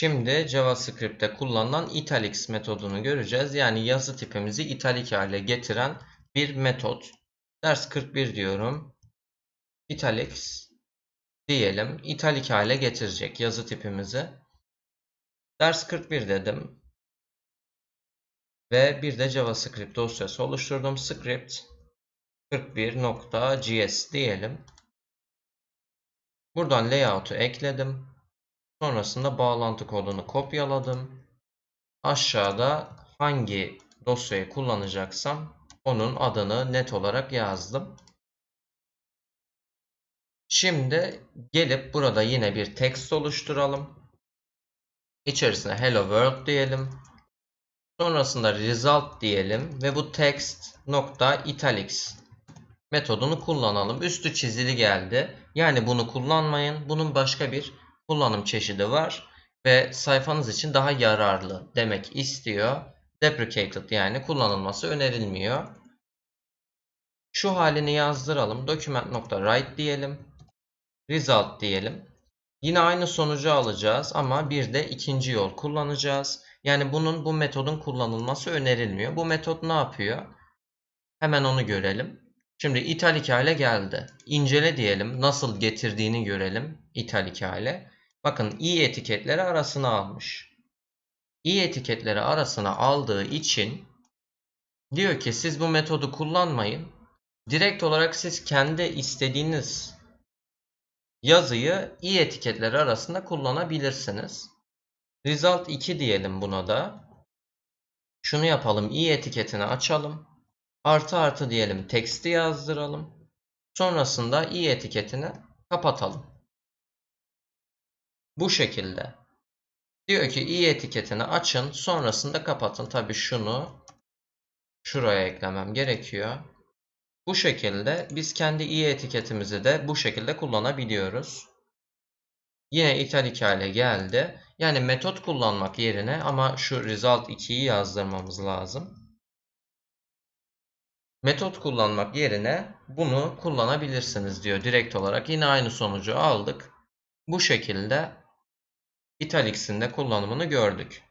Şimdi JavaScript'te kullanılan italics metodunu göreceğiz. Yani yazı tipimizi italik hale getiren bir metot. Ders 41 diyorum. Italics diyelim. İtalik hale getirecek yazı tipimizi. Ders 41 dedim. Ve bir de JavaScript dosyası oluşturdum. Script 41.js diyelim. Buradan layout'u ekledim. Sonrasında bağlantı kodunu kopyaladım. Aşağıda hangi dosyayı kullanacaksam onun adını net olarak yazdım. Şimdi gelip burada yine bir text oluşturalım. İçerisine hello world diyelim. Sonrasında result diyelim ve bu text nokta italics metodunu kullanalım. Üstü çizili geldi. Yani bunu kullanmayın. Bunun başka bir kullanım çeşidi var ve sayfanız için daha yararlı demek istiyor. Deprecated yani kullanılması önerilmiyor. Şu halini yazdıralım. Document.write diyelim. Result diyelim. Yine aynı sonucu alacağız ama bir de ikinci yol kullanacağız. Yani bunun bu metodun kullanılması önerilmiyor. Bu metot ne yapıyor? Hemen onu görelim. Şimdi italik hale geldi. İncele diyelim. Nasıl getirdiğini görelim. italik hale. Bakın i etiketleri arasına almış. i etiketleri arasına aldığı için diyor ki siz bu metodu kullanmayın. Direkt olarak siz kendi istediğiniz yazıyı i etiketleri arasında kullanabilirsiniz. Result 2 diyelim buna da. Şunu yapalım. i etiketini açalım. Artı artı diyelim. Teksti yazdıralım. Sonrasında i etiketini kapatalım. Bu şekilde. Diyor ki i etiketini açın. Sonrasında kapatın. Tabi şunu şuraya eklemem gerekiyor. Bu şekilde biz kendi i etiketimizi de bu şekilde kullanabiliyoruz. Yine italik hale geldi. Yani metot kullanmak yerine ama şu result 2'yi yazdırmamız lazım. Metot kullanmak yerine bunu kullanabilirsiniz diyor direkt olarak. Yine aynı sonucu aldık. Bu şekilde italics'in de kullanımını gördük.